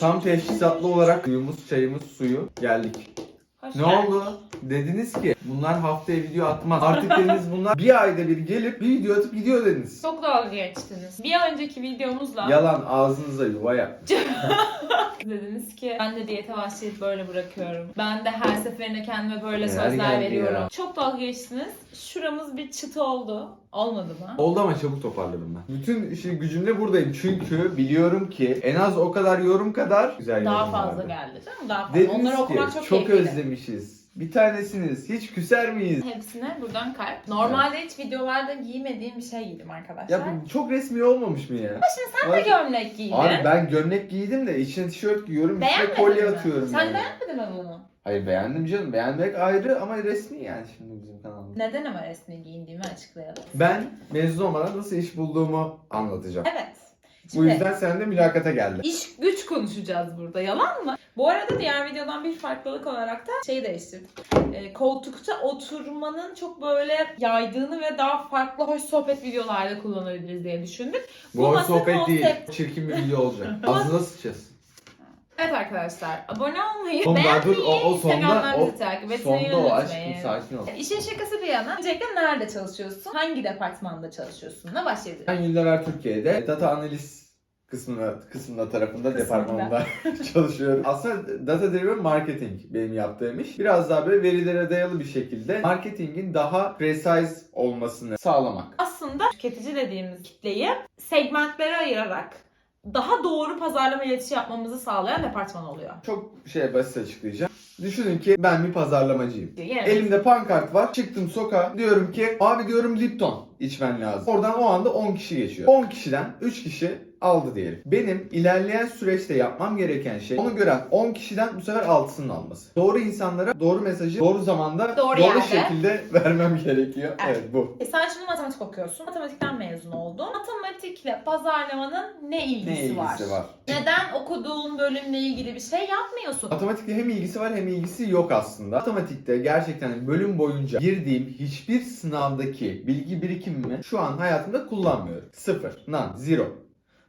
Tam teşhisatlı olarak suyumuz, çayımız, suyu geldik. Hoş Ne geldin. oldu? Dediniz ki bunlar haftaya video atmaz. Artık dediniz bunlar bir ayda bir gelip bir video atıp gidiyor dediniz. Çok dalga geçtiniz. Bir önceki videomuzla Yalan ağzınıza yuva yap. dediniz ki ben de diyete başlayıp böyle bırakıyorum. Ben de her seferinde kendime böyle Neler sözler geldi veriyorum. ya. Çok dalga geçtiniz. Şuramız bir çıtı oldu. Olmadı mı? Oldu ama çabuk toparladım ben. Bütün işin gücümle buradayım çünkü biliyorum ki en az o kadar yorum kadar güzel Daha yorum fazla vardı. geldi değil mi? Daha fazla. Dediniz Onları ki okumak çok, çok, keyifli. özlemişiz. Bir tanesiniz. Hiç küser miyiz? Hepsine buradan kalp. Normalde hiç videolarda giymediğim bir şey giydim arkadaşlar. Ya bu çok resmi olmamış mı ya? Sen de gömlek giydin. Abi ben gömlek giydim de içine tişört giyiyorum, içine Beğenmedin kolye mi? atıyorum. Sen yani. beğenmedin mi bunu? Hayır beğendim canım. Beğenmek ayrı ama resmi yani şimdi bizim kanalımız. Neden ama resmi giyindiğimi açıklayalım. Ben mezun olmadan nasıl iş bulduğumu anlatacağım. Evet. Bu Şimdi yüzden sen de mülakata geldin. iş güç konuşacağız burada. Yalan mı? Bu arada diğer videodan bir farklılık olarak da şeyi değiştirdik. Ee, koltukta oturmanın çok böyle yaydığını ve daha farklı hoş sohbet videolarda kullanabiliriz diye düşündük. Bu Bu hoş masa sohbet değil. konsept. Çirkin bir video olacak. Ağzına sıçacağız. Evet arkadaşlar abone olmayı, Oğlum daha beğenmeyi, dur, o- o sonda- Instagram'dan o takip etmeyi Sonda o unutmayın. sakin ol. İşin şakası bir yana. Öncelikle nerede çalışıyorsun? Hangi departmanda çalışıyorsun? Ne başlayabiliriz? Ben yıllar Türkiye'de data analiz kısmında, kısmında tarafında Kısmında. departmanında çalışıyorum. Aslında data driven marketing benim yaptığım iş. Biraz daha böyle verilere dayalı bir şekilde marketingin daha precise olmasını sağlamak. Aslında tüketici dediğimiz kitleyi segmentlere ayırarak daha doğru pazarlama iletişim yapmamızı sağlayan departman oluyor. Çok şey basit açıklayacağım. Düşünün ki ben bir pazarlamacıyım. Evet. Elimde pankart var. Çıktım sokağa. Diyorum ki abi diyorum Lipton içmen lazım. Oradan o anda 10 kişi geçiyor. 10 kişiden 3 kişi aldı diyelim. Benim ilerleyen süreçte yapmam gereken şey onu gören 10 kişiden bu sefer 6'sının alması. Doğru insanlara doğru mesajı doğru zamanda Doğru doğru, yerde. şekilde vermem gerekiyor. Evet. Evet, bu. E sen şimdi matematik okuyorsun. Matematikten mezun oldun. Matematikle pazarlamanın ne ilgisi, Ne ilgisi var? var? Neden okuduğun bölümle ilgili bir şey yapmıyorsun? Matematikle hem ilgisi var hem ilgisi yok aslında. Matematikte gerçekten bölüm boyunca girdiğim hiçbir sınavdaki bilgi birikimimi şu an hayatımda kullanmıyorum. Sıfır, none, zero.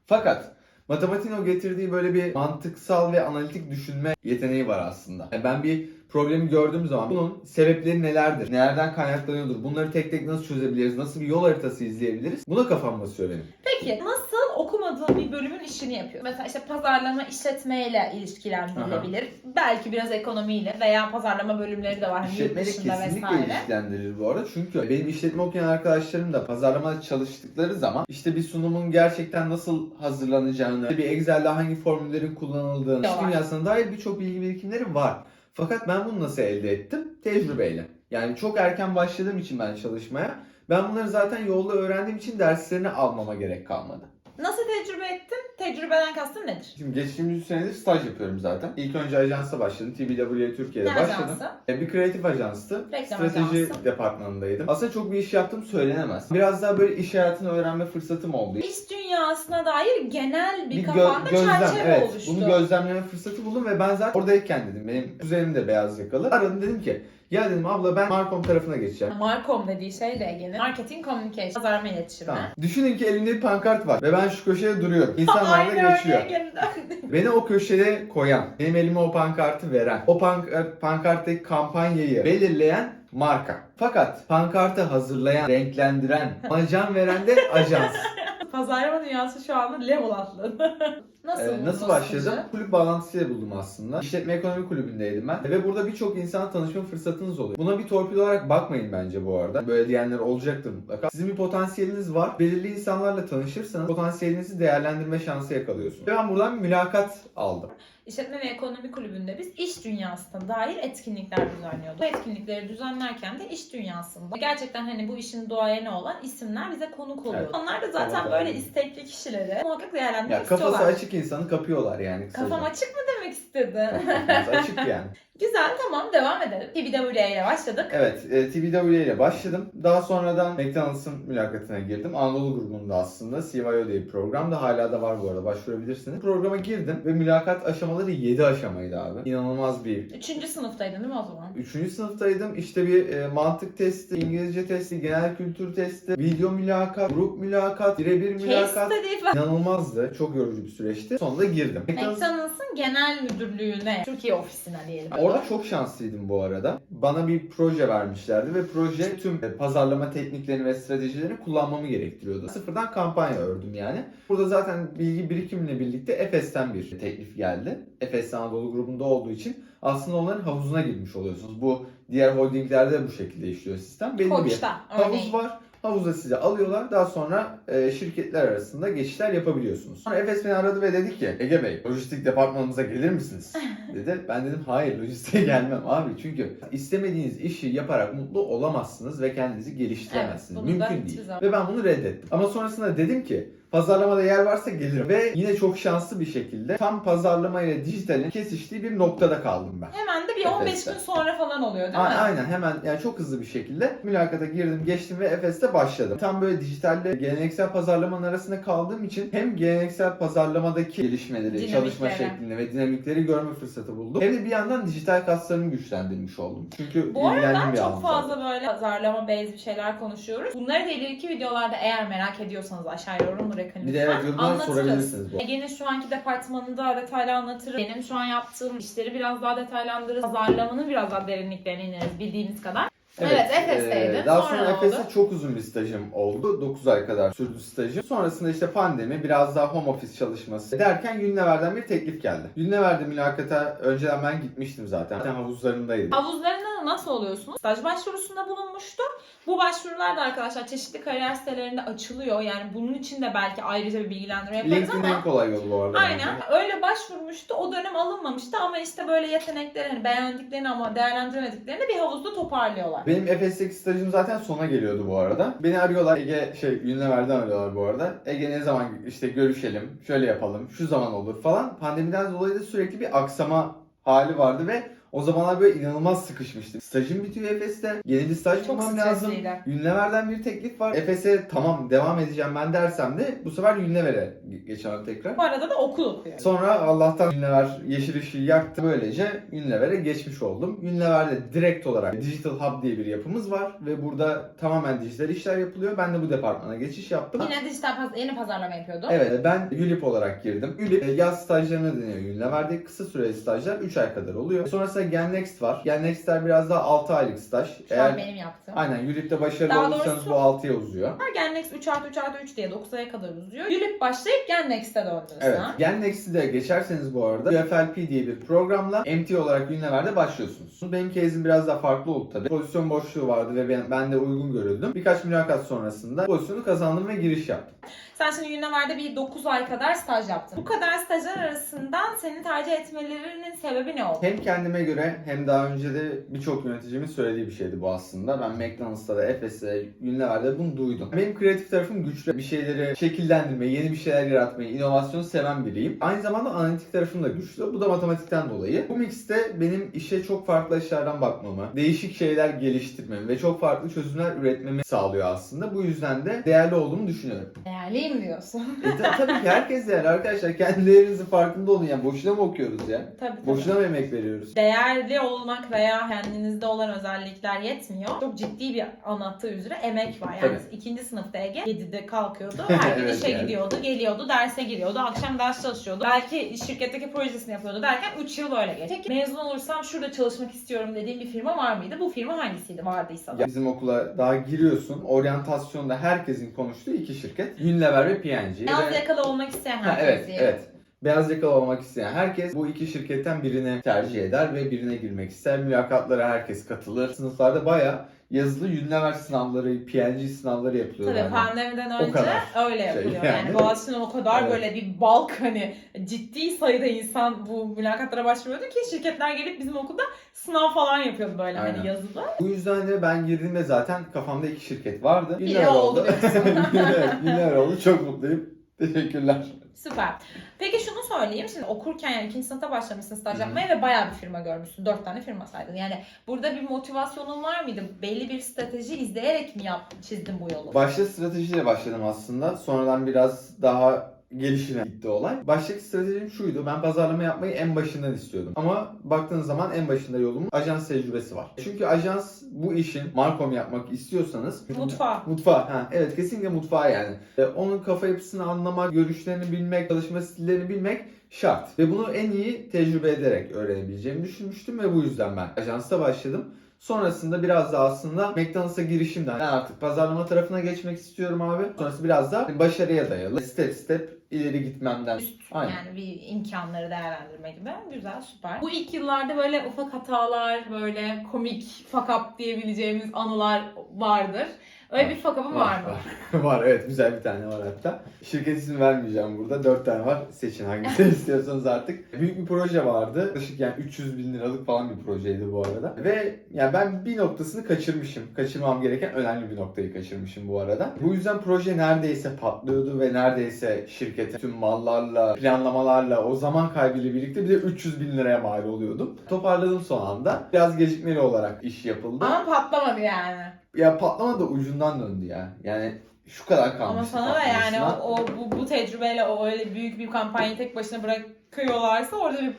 Fakat matematiğin o getirdiği böyle bir mantıksal ve analitik düşünme yeteneği var aslında. Yani ben bir problemi gördüğüm zaman bunun sebepleri nelerdir? Nelerden kaynaklanıyordur? Bunları tek tek nasıl çözebiliriz? Nasıl bir yol haritası izleyebiliriz? Buna kafam basıyor benim. Peki nasıl okumadığın bir bölümün işini yapıyor? Mesela işte pazarlama işletmeyle ilişkilendirilebilir. Belki biraz ekonomiyle veya pazarlama bölümleri de var. Hani İşletmeyle kesinlikle vesaire. ilişkilendirir bu arada. Çünkü benim işletme okuyan arkadaşlarım da pazarlamada çalıştıkları zaman işte bir sunumun gerçekten nasıl hazırlanacağını, bir Excel'de hangi formüllerin kullanıldığını, iş dünyasına dair birçok bilgi birikimleri var. Fakat ben bunu nasıl elde ettim? Tecrübeyle. Yani çok erken başladığım için ben çalışmaya. Ben bunları zaten yolda öğrendiğim için derslerini almama gerek kalmadı. Nasıl tecrübe ettin? Tecrübeden kastın nedir? Şimdi geçtiğimiz 3 senedir staj yapıyorum zaten. İlk önce ajansa başladım. TBW Türkiye'de Ne başladım. ajansı? E, Bir kreatif ajanstı. Reklam Strateji ajansı. departmanındaydım. Aslında çok bir iş yaptım söylenemez. Biraz daha böyle iş hayatını öğrenme fırsatım oldu. İş dünyasına dair genel bir, Bir gö- kafanda gözlem, çerçeve evet. oluştu. Bunu gözlemleme fırsatı buldum ve ben zaten oradayken dedim. Benim kuzenim de beyaz yakalı. Aradım dedim ki ya dedim abla ben Markom tarafına geçeceğim. Markom dediği şey de Ege'nin marketing communication, pazarlama iletişimi. Tamam. Düşünün ki elimde bir pankart var ve ben şu köşeye duruyorum. İnsanlar da Aynı geçiyor. örneğe geri döndüm. Beni o köşede koyan, benim elime o pankartı veren, o pank- pankarttaki kampanyayı belirleyen marka. Fakat pankartı hazırlayan, renklendiren, ona can veren de ajans. Pazarlama dünyası şu anda level atladı. nasıl Ee, nasıl başladım? süreci? Kulüp bağlantısıyla buldum aslında. İşletme ekonomi kulübündeydim ben. Ve burada birçok insana tanışma fırsatınız oluyor. Buna bir torpil olarak bakmayın bence bu arada. Böyle diyenler olacaktır mutlaka. Sizin bir potansiyeliniz var. Belirli insanlarla tanışırsanız potansiyelinizi değerlendirme şansı yakalıyorsunuz. Ve ben buradan bir mülakat aldım. İşletme ve Ekonomi Kulübü'nde biz iş dünyasına dair etkinlikler düzenliyorduk. Bu etkinlikleri düzenlerken de iş dünyasında gerçekten hani bu işin doğayeni olan isimler bize konuk oluyor. Evet. Onlar da zaten Evet, böyle istekli kişileri muhakkak değerlendirmek Ya kafası istiyorlar. açık insanı kapıyorlar yani. kısaca. Kafam açık mı demek dedi. Kapımız açık yani. Güzel tamam devam edelim. TBWA ile başladık. Evet, e, TBW ile başladım. Daha sonradan McDonald's'ın mülakatına girdim. Anadolu grubunda aslında CYO diye bir program da hala da var bu arada başvurabilirsiniz. Programa girdim ve mülakat aşamaları 7 aşamaydı abi. İnanılmaz bir Üçüncü sınıftaydın değil mi o zaman? Üçüncü sınıftaydım. İşte bir e, mantık testi, İngilizce testi, genel kültür testi, video mülakat, grup mülakat, birebir Case mülakat. study falan. İnanılmazdı. Çok yorucu bir süreçti. Sonunda girdim. McDonald's'ın genel müdürlüğüne, Türkiye ofisine diyelim. Orada çok şanslıydım bu arada. Bana bir proje vermişlerdi ve proje tüm e, pazarlama tekniklerini ve stratejilerini kullanmamı gerektiriyordu. Sıfırdan kampanya ördüm yani. Burada zaten bilgi birikimle birlikte Efes'ten bir teklif geldi. Efes Anadolu grubunda olduğu için aslında onların havuzuna girmiş oluyorsunuz. Bu diğer holdinglerde de bu şekilde işliyor sistem. Belli bir Koç'ta örneğin. havuz var. Havuzda sizi alıyorlar. Daha sonra e, şirketler arasında geçişler yapabiliyorsunuz. Sonra Efes beni aradı ve dedi ki Ege Bey lojistik departmanımıza gelir misiniz? dedi. Ben dedim hayır lojistiğe gelmem abi. Çünkü istemediğiniz işi yaparak mutlu olamazsınız ve kendinizi geliştiremezsiniz. Evet, Mümkün değil. Ve ben bunu reddettim. Ama sonrasında dedim ki pazarlamada yer varsa gelirim. Ve yine çok şanslı bir şekilde tam pazarlama ile dijitalin kesiştiği bir noktada kaldım ben. Hemen de bir 15 Efes'te. gün sonra falan oluyor değil A- mi? Aynen hemen yani çok hızlı bir şekilde mülakata girdim, geçtim ve Efes'te başladım. Tam böyle dijitalle geleneksel pazarlamanın arasında kaldığım için hem geleneksel pazarlamadaki gelişmeleri, Dinamikleri. çalışma şeklini ve dinamikleri görme fırsatı buldum. Hem de bir yandan dijital kaslarımı güçlendirmiş oldum. Çünkü Bu arada ilgilendiğim bir çok alan fazla zaten. böyle pazarlama based bir şeyler konuşuyoruz. Bunları da ileriki videolarda eğer merak ediyorsanız aşağıya yorum bırakın Bir de evet yorumlara Anlatırız. sorabilirsiniz bu. Ege'nin şu anki departmanında detaylı anlatırım. Benim şu an yaptığım işleri biraz daha detaylandırırız. Pazarlamanın biraz daha derinliklerine ineriz bildiğimiz kadar. Evet, Efes'teydin. e, daha Sonra sonra, Efes'te çok uzun bir stajım oldu. 9 ay kadar sürdü stajım. Sonrasında işte pandemi, biraz daha home office çalışması derken Unilever'den bir teklif geldi. Unilever'de mülakata önceden ben gitmiştim zaten. Zaten havuzlarındaydım. Havuzlarında nasıl oluyorsunuz? Staj başvurusunda bulunmuştum. Bu başvurular da arkadaşlar çeşitli kariyer sitelerinde açılıyor. Yani bunun için de belki ayrıca bir bilgilendirme yaparız LinkedIn ama en kolay yolu bu arada. Aynen bence. öyle başvurmuştu. O dönem alınmamıştı ama işte böyle yetenekleri hani beğendiklerini ama değerlendiremediklerini bir havuzda toparlıyorlar. Benim Efes'teki stajım zaten sona geliyordu bu arada. Beni arıyorlar Ege şey Unilever'den arıyorlar bu arada. Ege ne zaman işte görüşelim, şöyle yapalım, şu zaman olur falan. Pandemiden dolayı da sürekli bir aksama hali vardı ve o zamanlar böyle inanılmaz sıkışmıştım. Stajım bitiyor Efes'te. Yeni bir staj Çok bulmam lazım. stresliydi. Unilever'den bir teklif var. Efes'e tamam devam edeceğim ben dersem de bu sefer Unilever'e geçemem tekrar. Bu arada da okul okuyor. Sonra Allah'tan Unilever yeşil ışığı yaktı. Böylece Unilever'e geçmiş oldum. Unilever'de direkt olarak Digital Hub diye bir yapımız var ve burada tamamen dijital işler yapılıyor. Ben de bu departmana geçiş yaptım. Yine dijital paz- yeni pazarlama yapıyordu. Evet ben ULIP olarak girdim. ULIP e, yaz stajlarına deniyor Unilever'de. Kısa süreli stajlar 3 ay kadar oluyor. Sonrasında Gennext var. Gennext'ler biraz daha 6 aylık staj. Şu an benim yaptığım. Aynen ULIP'te başarılı Daha olursanız doğrusu- bu 6'ya uzuyor. Gennex 3 artı 3 artı 3 diye 9 aya kadar uzuyor. Yülüp başlayıp Gennex'te döndünüz Evet. ha? Gennext'i de geçerseniz bu arada UFLP diye bir programla MT olarak Unilever'de başlıyorsunuz. Benim case'im biraz daha farklı oldu tabii. Pozisyon boşluğu vardı ve ben, ben de uygun görüldüm. Birkaç mülakat sonrasında pozisyonu kazandım ve giriş yaptım. Sen şimdi Unilever'de bir 9 ay kadar staj yaptın. Bu kadar stajyer arasından seni tercih etmelerinin sebebi ne oldu? Hem kendime göre hem daha önce de birçok yöneticimin söylediği bir şeydi bu aslında. Ben McDonald's'ta da Efes'te, Unilever'de bunu duydum. Benim kreatif tarafım güçlü. Bir şeyleri şekillendirmeyi, yeni bir şeyler yaratmayı, inovasyonu seven biriyim. Aynı zamanda analitik tarafım da güçlü. Bu da matematikten dolayı. Bu mixte benim işe çok farklı açılardan bakmamı, değişik şeyler geliştirmemi ve çok farklı çözümler üretmemi sağlıyor aslında. Bu yüzden de değerli olduğumu düşünüyorum. Değerliyim diyorsun. E, ta- tabii ki herkes değerli arkadaşlar. Kendi değerinizin farkında olun. Yani boşuna mı okuyoruz ya? tabii tabii. Boşuna mı emek veriyoruz? Değerli olmak veya kendinizde olan özellikler yetmiyor. Çok ciddi bir anlattığı üzere emek var. Yani Tabii. ikinci sınıfta Ege 7'de kalkıyordu. Her gün Evet, işe yani. gidiyordu, geliyordu, derse giriyordu, akşam ders çalışıyordu. Belki şirketteki projesini yapıyordu derken 3 yıl öyle geçti. Peki mezun olursam şurada çalışmak istiyorum dediğim bir firma var mıydı? Bu firma hangisiydi? Vardıysa da. Ya bizim okula daha giriyorsun. Oryantasyonda herkesin konuştuğu iki şirket. Unilever ve P&G. Beyaz Ve- yakalı olmak isteyen Ha, herkes evet, evet. Beyaz yakalı olmak isteyen herkes bu iki şirketten birini tercih eder ve birine girmek ister. Mülakatlara herkes katılır. Sınıflarda bayağı yazılı Unilever sınavları, P&G sınavları yapılıyor. Tabii yani. pandemiden O önce kadar öyle şey yapılıyor. yani. yani. Boğaziçi'nin o kadar Evet. böyle bir balk hani ciddi sayıda insan bu mülakatlara başvuruyordu ki şirketler gelip bizim okulda sınav falan yapıyordu böyle Aynen. hani yazılı. Bu yüzden de ben girdiğimde zaten kafamda iki şirket vardı. Unilever oldu evet, Unilever oldu. Çok mutluyum. Teşekkürler. Süper. Peki şunu söyleyeyim. Şimdi okurken yani ikinci sınıfta başlamışsın staj yapmaya ve bayağı bir firma görmüşsün. Dört tane firma saydın. Yani burada bir motivasyonun var mıydı? Belli bir strateji izleyerek mi yaptın, çizdin bu yolu? Başta stratejiyle başladım aslında. Sonradan biraz daha gelişine gitti olay. Baştaki stratejim şuydu. Ben pazarlama yapmayı en başından istiyordum. Ama baktığınız zaman en başında yolumun ajans tecrübesi var. Çünkü ajans bu işin markom yapmak istiyorsanız Mutfağı. Mutfağı. Ha, evet kesinlikle mutfağı yani. E, onun kafa yapısını anlamak, görüşlerini bilmek, çalışma stillerini bilmek şart. Ve bunu en iyi tecrübe ederek öğrenebileceğimi düşünmüştüm ve bu yüzden ben ajansta başladım. Sonrasında biraz da aslında McDonald's'a girişimden ben artık pazarlama tarafına geçmek istiyorum abi. Sonrası biraz da başarıya dayalı. Step step ileri gitmemden. Üst Aynen. yani bir imkanları değerlendirme gibi. Güzel, süper. Bu ilk yıllarda böyle ufak hatalar, böyle komik fakap diyebileceğimiz anılar vardır. Öyle Var, bir fakapın var, mı? Var. var evet güzel bir tane var hatta. Şirket ismi vermeyeceğim burada. Dört tane var. Seçin hangisini istiyorsanız artık. Büyük bir proje vardı. Yaklaşık yani 300 bin liralık falan bir projeydi bu arada. Ve yani ben bir noktasını kaçırmışım. Kaçırmam gereken önemli bir noktayı kaçırmışım bu arada. Bu yüzden proje neredeyse patlıyordu ve neredeyse şirkete tüm mallarla, planlamalarla, o zaman kaybıyla birlikte bir de 300 bin liraya mal oluyordum. Toparladım son anda. Biraz gecikmeli olarak iş yapıldı. Ama patlamadı yani. Ya patlama da ucundan döndü ya. Yani şu kadar kalmış. Ama sana da yani o, o bu, bu tecrübeyle o öyle büyük bir kampanyayı tek başına bırakıyorlarsa orada bir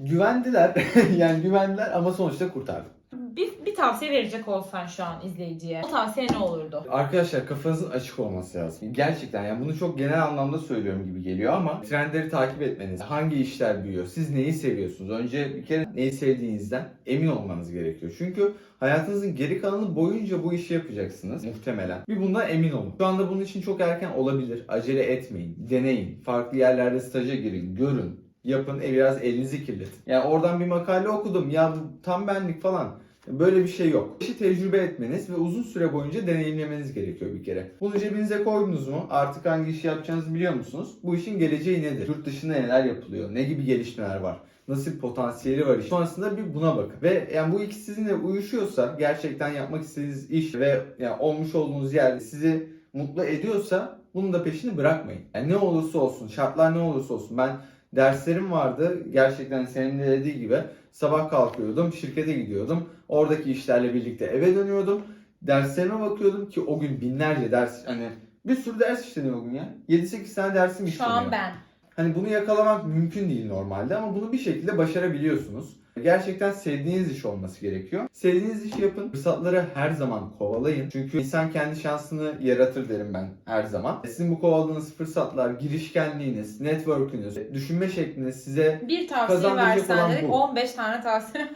Güvendiler. yani güvendiler ama sonuçta kurtardım. Bir, bir tavsiye verecek olsan şu an izleyiciye. O tavsiye ne olurdu? Arkadaşlar kafanızın açık olması lazım. Gerçekten yani bunu çok genel anlamda söylüyorum gibi geliyor ama trendleri takip etmeniz. Hangi işler büyüyor? Siz neyi seviyorsunuz? Önce bir kere neyi sevdiğinizden emin olmanız gerekiyor. Çünkü hayatınızın geri kalanı boyunca bu işi yapacaksınız muhtemelen. Bir bundan emin olun. Şu anda bunun için çok erken olabilir. Acele etmeyin. Deneyin. Farklı yerlerde staja girin. Görün. Yapın. E, biraz elinizi kirletin. Yani oradan bir makale okudum. Ya bu tam benlik falan. Böyle bir şey yok. İşi tecrübe etmeniz ve uzun süre boyunca deneyimlemeniz gerekiyor bir kere. Bunu cebinize koydunuz mu? Artık hangi işi yapacağınızı biliyor musunuz? Bu işin geleceği nedir? Yurt dışında neler yapılıyor? Ne gibi gelişmeler var? Nasıl potansiyeli var iş? Sonrasında bir buna bakın. Ve yani bu ikisi sizinle uyuşuyorsa, gerçekten yapmak istediğiniz iş ve yani olmuş olduğunuz yer sizi mutlu ediyorsa bunun da peşini bırakmayın. Yani ne olursa olsun, şartlar ne olursa olsun. Ben derslerim vardı. Gerçekten senin de dediği gibi sabah kalkıyordum, şirkete gidiyordum. Oradaki işlerle birlikte eve dönüyordum. Derslerime bakıyordum ki o gün binlerce ders hani bir sürü ders işleniyor o gün ya. 7-8 tane dersim Şu işleniyor. an ben. Hani bunu yakalamak mümkün değil normalde ama bunu bir şekilde başarabiliyorsunuz. Gerçekten sevdiğiniz iş olması gerekiyor. Sevdiğiniz işi yapın. Fırsatları her zaman kovalayın. Çünkü insan kendi şansını yaratır derim ben her zaman. Sizin bu kovaladığınız fırsatlar, girişkenliğiniz, network'ünüz, düşünme şekliniz size Bir tavsiye Kazandıracak versen olan dedik bu. 15 tane tavsiye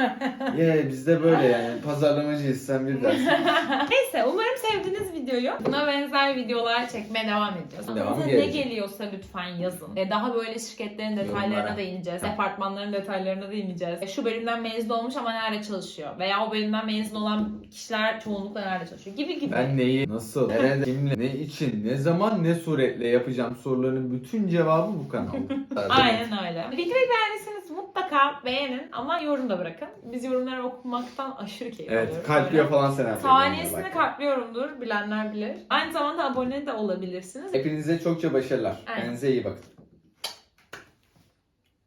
ye bizde böyle yani pazarlamacıyız sen bir dersin. Neyse umarım sevdiniz videoyu. Buna benzer videolar çekmeye devam edeceğiz. Devam Aklınıza ne gelecek. geliyorsa lütfen yazın. E, Daha böyle şirketlerin detaylarına Yorumlara. değineceğiz. Departmanların detaylarına değineceğiz. E, Şu bölümden mezun olmuş ama nerede çalışıyor? Veya o bölümden mezun olan kişiler çoğunlukla nerede çalışıyor? Gibi gibi. Ben neyi, nasıl, nerede, kimle, ne için, ne zaman, ne suretle yapacağım soruların bütün cevabı bu kanalda. Aynen öyle. Videoyu beğendiyseniz mutlaka beğenin ama yorum da bırakın. Biz yorumları okumaktan aşırı keyif Evet, alıyoruz. kalpliyor Böyle. falan sen Saniyesini kalpliyorumdur bilenler bilir. Aynı zamanda abone de olabilirsiniz. Hepinize çokça başarılar. Aynen. Kendinize iyi bakın.